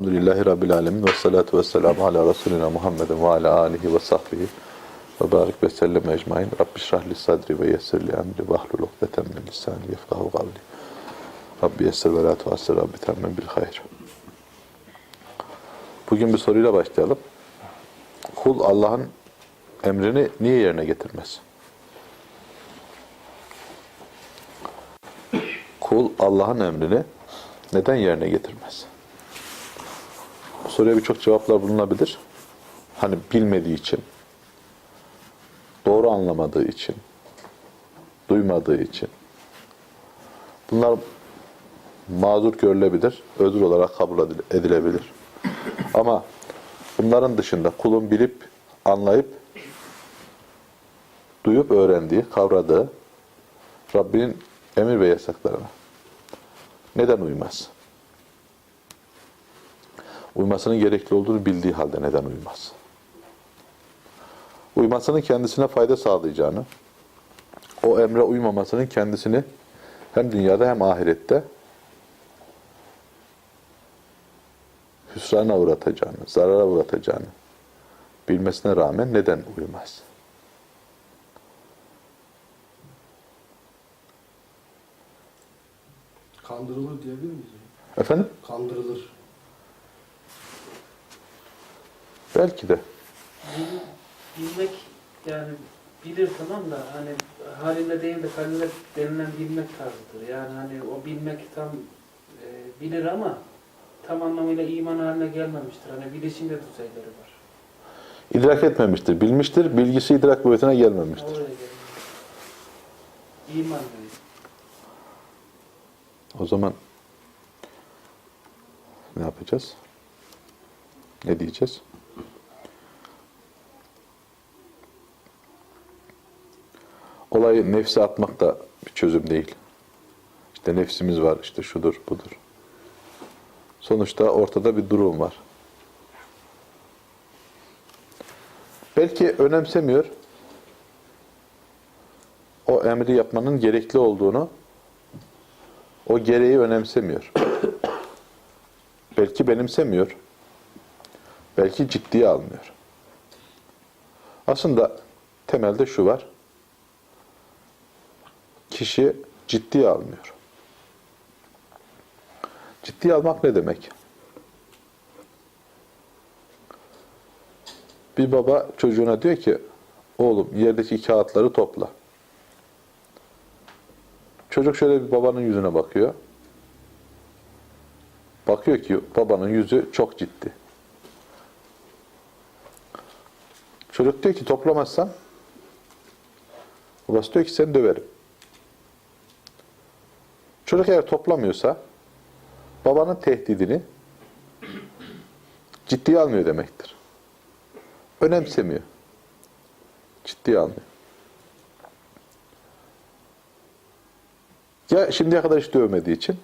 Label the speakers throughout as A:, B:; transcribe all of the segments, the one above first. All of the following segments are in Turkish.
A: Elhamdülillahi Rabbil Alemin ve salatu ve selamu ala Resulina Muhammedin ve ala alihi ve sahbihi ve barik ve sellem ecmain. Rabbi şrahli sadri ve yessirli emri ve ahlul ukdeten min lisani yefkahu kavli. Rabbi yessir ve la tuassir Rabbi temmen bil hayr. Bugün bir soruyla başlayalım. Kul Allah'ın emrini niye yerine getirmez? Kul Allah'ın emrini neden yerine getirmez? Bu soruya birçok cevaplar bulunabilir. Hani bilmediği için, doğru anlamadığı için, duymadığı için. Bunlar mazur görülebilir, özür olarak kabul edilebilir. Ama bunların dışında kulun bilip, anlayıp, duyup öğrendiği, kavradığı Rabbinin emir ve yasaklarına neden uymaz? Uymasının gerekli olduğunu bildiği halde neden uymaz? Uymasının kendisine fayda sağlayacağını, o emre uymamasının kendisini hem dünyada hem ahirette hüsrana uğratacağını, zarara uğratacağını bilmesine rağmen neden uymaz?
B: Kandırılır diyebilir miyiz?
A: Efendim?
B: Kandırılır.
A: Belki de.
C: Bil- bilmek yani bilir tamam da hani halinde değil de halinde denilen bilmek tarzıdır. Yani hani o bilmek tam e, bilir ama tam anlamıyla iman haline gelmemiştir. Hani bilişinde düzeyleri var.
A: İdrak etmemiştir, bilmiştir, bilgisi idrak boyutuna gelmemiştir.
C: Oraya. İman değil.
A: O zaman ne yapacağız? Ne diyeceğiz? Olayı nefse atmak da bir çözüm değil. İşte nefsimiz var, işte şudur, budur. Sonuçta ortada bir durum var. Belki önemsemiyor. O emri yapmanın gerekli olduğunu o gereği önemsemiyor. Belki benimsemiyor. Belki ciddiye almıyor. Aslında temelde şu var. Kişi ciddiye almıyor. Ciddiye almak ne demek? Bir baba çocuğuna diyor ki, oğlum yerdeki kağıtları topla. Çocuk şöyle bir babanın yüzüne bakıyor. Bakıyor ki babanın yüzü çok ciddi. Çocuk diyor ki toplamazsan babası diyor ki seni döverim. Çocuk eğer toplamıyorsa babanın tehdidini ciddiye almıyor demektir. Önemsemiyor. Ciddiye almıyor. Ya şimdiye kadar hiç dövmediği için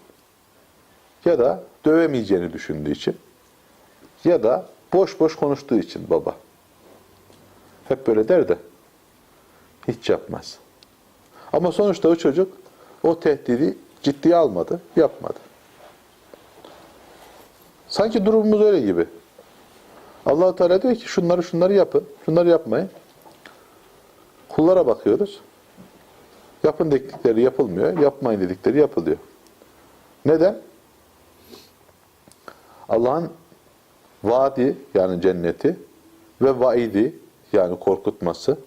A: ya da dövemeyeceğini düşündüğü için ya da boş boş konuştuğu için baba. Hep böyle der de hiç yapmaz. Ama sonuçta o çocuk o tehdidi ciddiye almadı, yapmadı. Sanki durumumuz öyle gibi. allah Teala diyor ki şunları şunları yapın, şunları yapmayın. Kullara bakıyoruz. Yapın dedikleri yapılmıyor, yapmayın dedikleri yapılıyor. Neden? Allah'ın vaadi yani cenneti ve vaidi yani korkutması,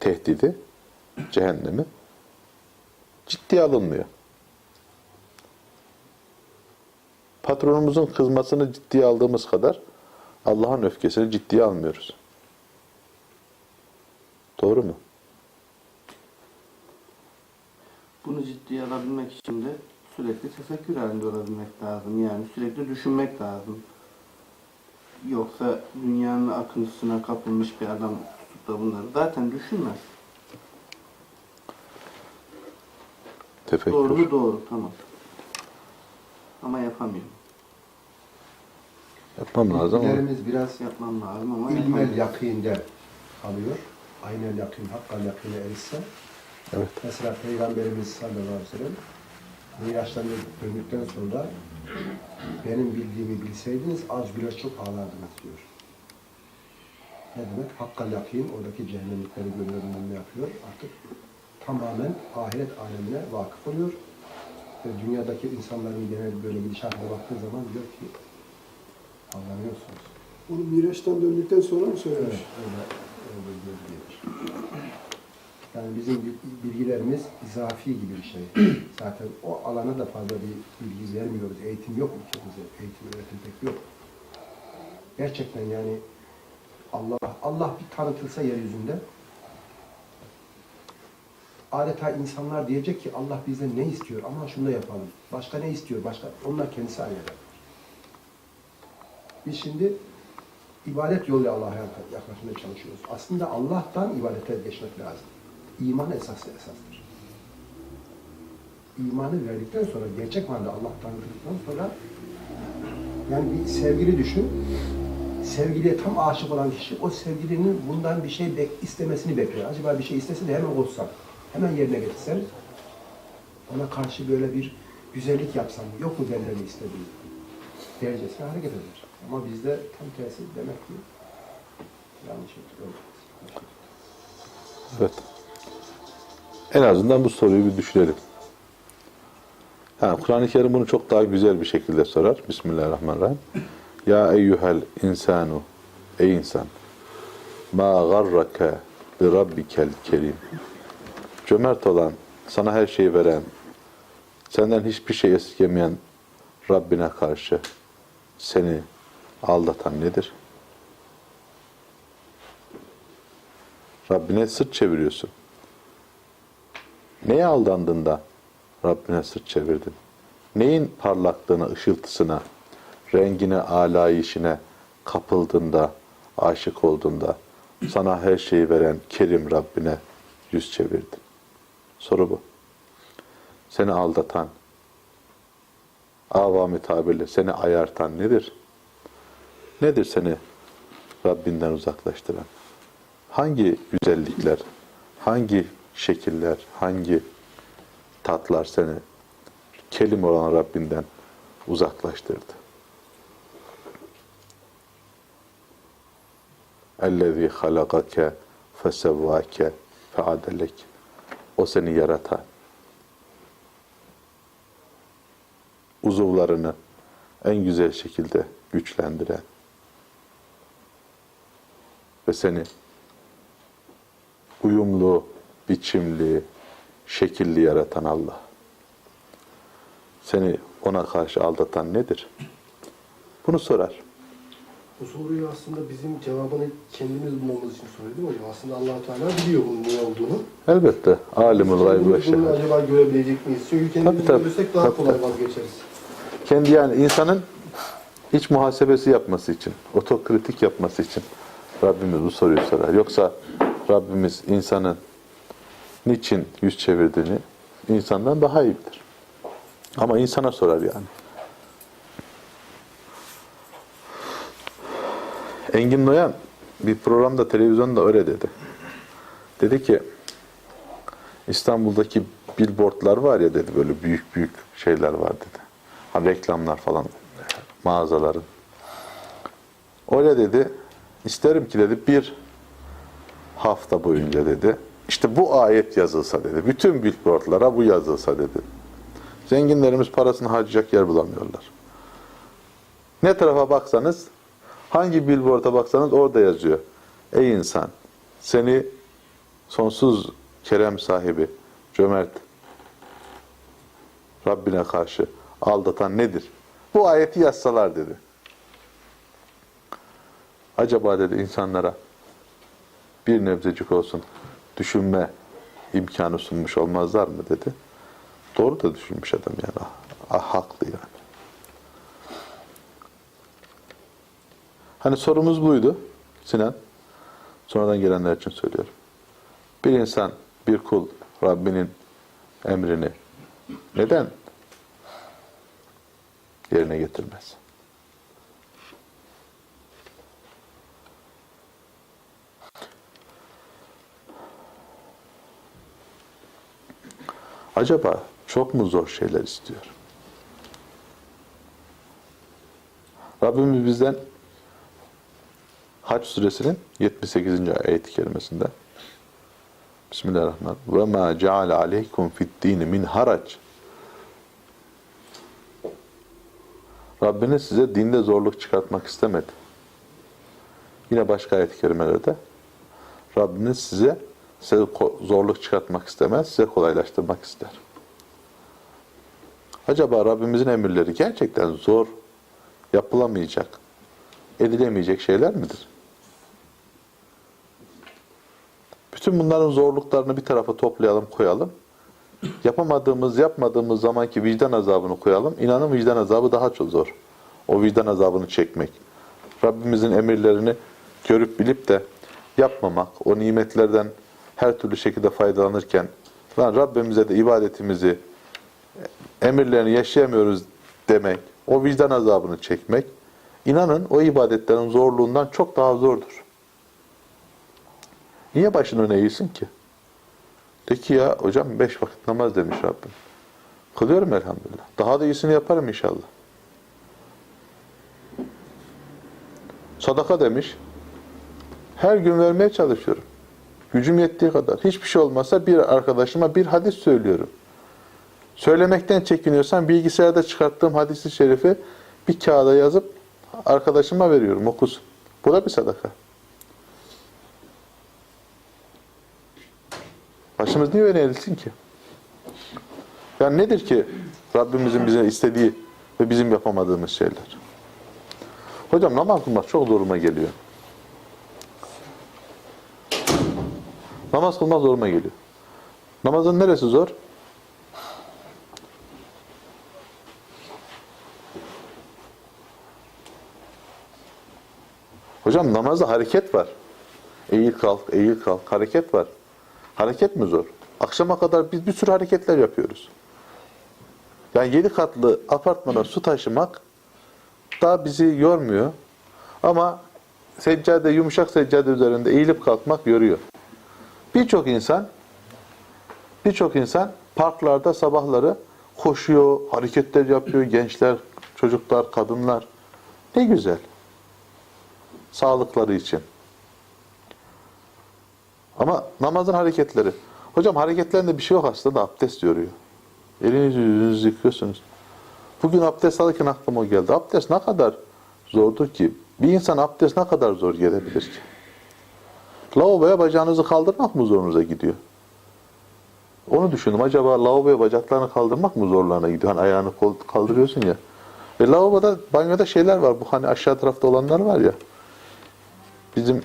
A: tehdidi, cehennemi ciddiye alınmıyor. Patronumuzun kızmasını ciddiye aldığımız kadar Allah'ın öfkesini ciddiye almıyoruz. Doğru mu?
D: Bunu ciddiye alabilmek için de sürekli tefekkür halinde olabilmek lazım. Yani sürekli düşünmek lazım. Yoksa dünyanın akıntısına kapılmış bir adam tutup da bunları zaten düşünmez.
A: Tefekkür.
D: Doğru mu? Doğru. Tamam. Ama yapamıyorum.
A: Yapmam lazım ama
B: Bilgilerimiz biraz
D: Yapmam lazım ama
B: ilmel yakinde kalıyor. Aynel yakın, hakkal yakine erişse.
A: evet.
B: Mesela Peygamberimiz sallallahu aleyhi ve sellem Miraç'tan döndükten sonra benim bildiğimi bilseydiniz az biraz çok ağlardınız diyor. Ne demek? Hakkal yakin, oradaki cehennemlikleri görüyorum ne yapıyor? Artık tamamen ahiret alemine vakıf oluyor. Ve dünyadaki insanların genel böyle gidişatına baktığı zaman diyor ki anlamıyorsunuz.
E: Onu Miraç'tan döndükten sonra mı söylemiş?
B: Evet, öyle, öyle. Yani bizim bil- bilgilerimiz izafi gibi bir şey. Zaten o alana da fazla bir bilgi vermiyoruz. Eğitim yok ülkemizde. Eğitim, öğretim pek yok. Gerçekten yani Allah Allah bir tanıtılsa yeryüzünde adeta insanlar diyecek ki Allah bizden ne istiyor? Ama şunu da yapalım. Başka ne istiyor? Başka onlar kendisi halleder. Biz şimdi ibadet yoluyla Allah'a yaklaşmaya çalışıyoruz. Aslında Allah'tan ibadete geçmek lazım. İman esaslı esastır. İmanı verdikten sonra, gerçek manada Allah tanıdıktan sonra yani bir sevgili düşün, sevgiliye tam aşık olan kişi o sevgilinin bundan bir şey bek istemesini bekliyor. Acaba bir şey istese de hemen olsa, hemen yerine getirsen, ona karşı böyle bir güzellik yapsam, yok mu benden istediği? Dercesine hareket eder. Ama bizde tam tersi demek ki yanlış yapıyoruz.
A: Evet. En azından bu soruyu bir düşünelim. Ha, Kur'an-ı Kerim bunu çok daha güzel bir şekilde sorar. Bismillahirrahmanirrahim. Ya eyyuhel insanu Ey insan ma garrake bi rabbikel kerim Cömert olan, sana her şeyi veren, senden hiçbir şey esirgemeyen Rabbine karşı seni aldatan nedir? Rabbine sırt çeviriyorsun. Neye aldandın da Rabbine sırt çevirdin? Neyin parlaklığına, ışıltısına, rengine, alayişine kapıldığında, aşık olduğunda sana her şeyi veren Kerim Rabbine yüz çevirdin? Soru bu. Seni aldatan, avami tabirle seni ayartan nedir? Nedir seni Rabbinden uzaklaştıran? Hangi güzellikler, hangi şekiller, hangi tatlar seni kelim olan Rabbinden uzaklaştırdı? اَلَّذ۪ي خَلَقَكَ فَسَوَّاكَ فَعَدَلَكَ O seni yaratan, uzuvlarını en güzel şekilde güçlendiren ve seni uyumlu, biçimli, şekilli yaratan Allah. Seni ona karşı aldatan nedir? Bunu sorar.
E: Bu soruyu aslında bizim cevabını kendimiz bulmamız için soruyor değil mi hocam? Aslında allah Teala biliyor bunun ne olduğunu.
A: Elbette. Alimul gayb ve
E: Bunu
A: şehadet.
E: acaba görebilecek miyiz? Çünkü kendimiz
A: tabii.
E: görürsek daha
A: Tabii,
E: kolay
A: tabii.
E: vazgeçeriz.
A: Kendi yani insanın iç muhasebesi yapması için, otokritik yapması için Rabbimiz bu soruyu sorar. Yoksa Rabbimiz insanın niçin yüz çevirdiğini insandan daha iyi bilir. Ama insana sorar yani. Engin Noyan bir programda televizyonda öyle dedi. Dedi ki İstanbul'daki billboardlar var ya dedi böyle büyük büyük şeyler var dedi. Ha, reklamlar falan mağazaların. Öyle dedi. İsterim ki dedi bir hafta boyunca dedi. İşte bu ayet yazılsa dedi. Bütün billboardlara bu yazılsa dedi. Zenginlerimiz parasını harcayacak yer bulamıyorlar. Ne tarafa baksanız, hangi billboard'a baksanız orada yazıyor. Ey insan, seni sonsuz kerem sahibi, cömert Rabbine karşı aldatan nedir? Bu ayeti yazsalar dedi. Acaba dedi insanlara bir nebzecik olsun düşünme imkanı sunmuş olmazlar mı dedi. Doğru da düşünmüş adam yani. Ah, haklı yani. Hani sorumuz buydu Sinan. Sonradan gelenler için söylüyorum. Bir insan, bir kul Rabbinin emrini neden yerine getirmez? Acaba çok mu zor şeyler istiyor? Rabbimiz bizden Hac suresinin 78. ayet-i kerimesinde Bismillahirrahmanirrahim. Ve ma ceale aleykum fid dini min harac. Rabbiniz size dinde zorluk çıkartmak istemedi. Yine başka ayet-i kerimelerde Rabbiniz size, size zorluk çıkartmak istemez, size kolaylaştırmak ister. Acaba Rabbimizin emirleri gerçekten zor, yapılamayacak, edilemeyecek şeyler midir? Bütün bunların zorluklarını bir tarafa toplayalım, koyalım. Yapamadığımız, yapmadığımız zamanki vicdan azabını koyalım. İnanın vicdan azabı daha çok zor. O vicdan azabını çekmek. Rabbimizin emirlerini görüp bilip de yapmamak, o nimetlerden her türlü şekilde faydalanırken lan Rabbimize de ibadetimizi, emirlerini yaşayamıyoruz demek, o vicdan azabını çekmek, inanın o ibadetlerin zorluğundan çok daha zordur. Niye başını öne ki? De ki ya hocam beş vakit namaz demiş Rabbim. Kılıyorum elhamdülillah. Daha da iyisini yaparım inşallah. Sadaka demiş. Her gün vermeye çalışıyorum. Gücüm yettiği kadar. Hiçbir şey olmasa bir arkadaşıma bir hadis söylüyorum. Söylemekten çekiniyorsan bilgisayarda çıkarttığım hadisi şerifi bir kağıda yazıp arkadaşıma veriyorum okusun. Bu da bir sadaka. Başımız niye öne eğilsin ki? Yani nedir ki Rabbimizin bize istediği ve bizim yapamadığımız şeyler? Hocam namaz kılmak çok zoruma geliyor. Namaz kılmak zoruma geliyor. Namazın neresi zor? Hocam namazda hareket var. Eğil kalk, eğil kalk, hareket var. Hareket mi zor? Akşama kadar biz bir sürü hareketler yapıyoruz. Yani yedi katlı apartmana su taşımak daha bizi yormuyor. Ama seccade, yumuşak seccade üzerinde eğilip kalkmak yoruyor. Birçok insan birçok insan parklarda sabahları koşuyor, hareketler yapıyor. Gençler, çocuklar, kadınlar. Ne güzel. Sağlıkları için. Ama namazın hareketleri. Hocam hareketlerinde bir şey yok aslında abdest yoruyor. Elinizi yüzünüzü yıkıyorsunuz. Bugün abdest alırken aklıma geldi. Abdest ne kadar zordur ki? Bir insan abdest ne kadar zor gelebilir ki? Lavaboya bacağınızı kaldırmak mı zorunuza gidiyor? Onu düşündüm. Acaba lavaboya bacaklarını kaldırmak mı zorlarına gidiyor? Hani ayağını kaldırıyorsun ya. E lavaboda, banyoda şeyler var. Bu hani aşağı tarafta olanlar var ya. Bizim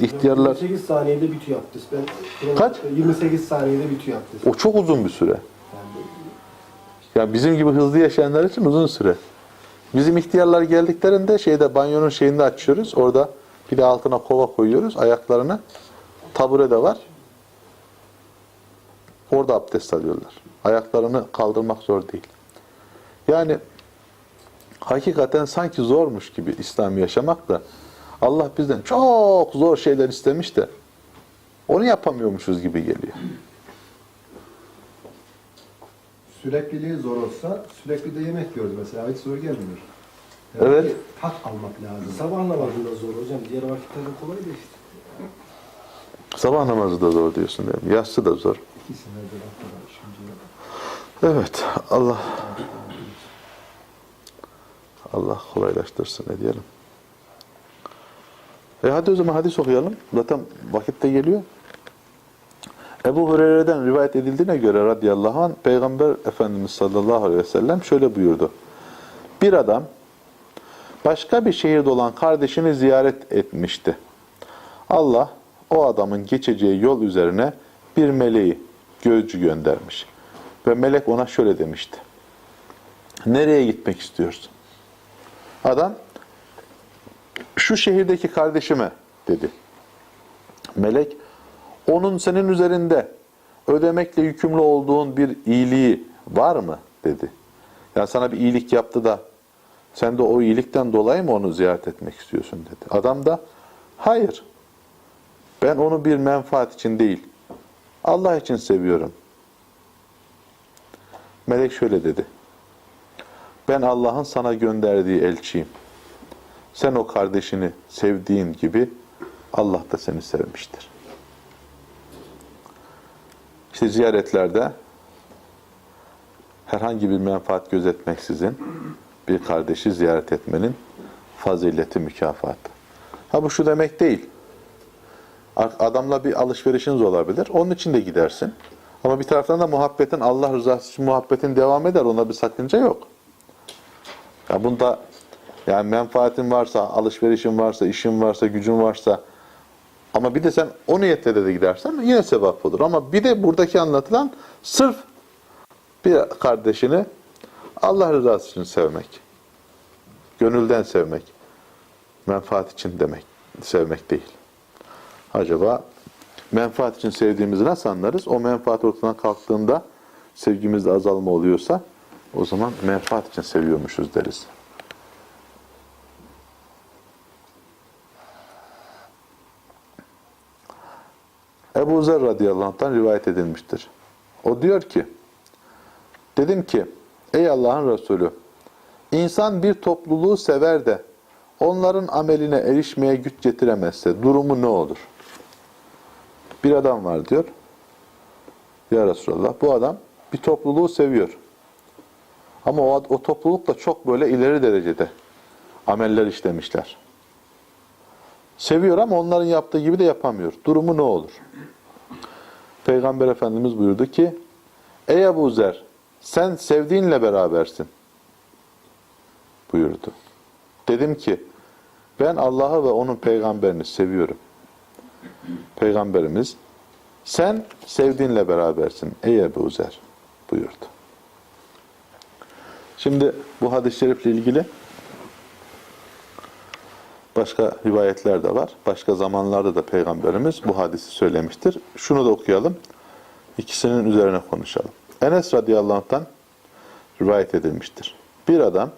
A: ihtiyarlar...
E: 28 saniyede bitiyor abdest. Ben
A: Kaç?
E: 28 saniyede bitiyor abdest.
A: O çok uzun bir süre. Yani bizim gibi hızlı yaşayanlar için uzun süre. Bizim ihtiyarlar geldiklerinde şeyde banyonun şeyini açıyoruz. Orada bir de altına kova koyuyoruz ayaklarına. Tabure de var. Orada abdest alıyorlar. Ayaklarını kaldırmak zor değil. Yani hakikaten sanki zormuş gibi İslam yaşamak da Allah bizden çok zor şeyler istemiş de onu yapamıyormuşuz gibi geliyor.
B: Sürekliliği zor olsa sürekli de yemek yiyoruz mesela. Hiç zor gelmiyor.
A: Evet.
B: bir Tat almak lazım.
E: Sabah namazında zor hocam. Diğer vakitlerde kolay da işte.
A: Sabah namazı da zor diyorsun değil mi? Yatsı da zor.
B: İkisine de.
A: Evet. Allah Allah kolaylaştırsın ne diyelim. E hadi o zaman hadis okuyalım. Zaten vakit de geliyor. Ebu Hureyre'den rivayet edildiğine göre radıyallahu anh Peygamber Efendimiz sallallahu aleyhi ve sellem şöyle buyurdu. Bir adam başka bir şehirde olan kardeşini ziyaret etmişti. Allah o adamın geçeceği yol üzerine bir meleği, gözcü göndermiş. Ve melek ona şöyle demişti. Nereye gitmek istiyorsun? Adam şu şehirdeki kardeşime dedi. Melek onun senin üzerinde ödemekle yükümlü olduğun bir iyiliği var mı dedi. Yani sana bir iyilik yaptı da sen de o iyilikten dolayı mı onu ziyaret etmek istiyorsun dedi. Adam da hayır ben onu bir menfaat için değil Allah için seviyorum. Melek şöyle dedi. Ben Allah'ın sana gönderdiği elçiyim. Sen o kardeşini sevdiğin gibi Allah da seni sevmiştir. İşte ziyaretlerde herhangi bir menfaat gözetmeksizin bir kardeşi ziyaret etmenin fazileti mükafatı. Ha bu şu demek değil. Adamla bir alışverişiniz olabilir. Onun için de gidersin. Ama bir taraftan da muhabbetin Allah rızası için muhabbetin devam eder. Ona bir sakınca yok. Ya bunda yani menfaatin varsa, alışverişin varsa, işin varsa, gücün varsa ama bir de sen o niyetle de, de gidersen yine sevap olur. Ama bir de buradaki anlatılan sırf bir kardeşini Allah rızası için sevmek. Gönülden sevmek. Menfaat için demek. Sevmek değil. Acaba menfaat için sevdiğimizi nasıl anlarız? O menfaat ortadan kalktığında sevgimizde azalma oluyorsa o zaman menfaat için seviyormuşuz deriz. Ebu Zer radıyallahu anh'tan rivayet edilmiştir. O diyor ki, dedim ki, ey Allah'ın Resulü, insan bir topluluğu sever de onların ameline erişmeye güç getiremezse durumu ne olur? Bir adam var diyor. Ya Resulallah bu adam bir topluluğu seviyor. Ama o, o toplulukla çok böyle ileri derecede ameller işlemişler. Seviyor ama onların yaptığı gibi de yapamıyor. Durumu ne olur? Peygamber Efendimiz buyurdu ki Ey Ebu Zer sen sevdiğinle berabersin buyurdu. Dedim ki ben Allah'ı ve onun peygamberini seviyorum. Peygamberimiz sen sevdiğinle berabersin ey Ebu Zer buyurdu. Şimdi bu hadis-i şerifle ilgili başka rivayetler de var. Başka zamanlarda da Peygamberimiz bu hadisi söylemiştir. Şunu da okuyalım. İkisinin üzerine konuşalım. Enes radıyallahu anh'tan rivayet edilmiştir. Bir adam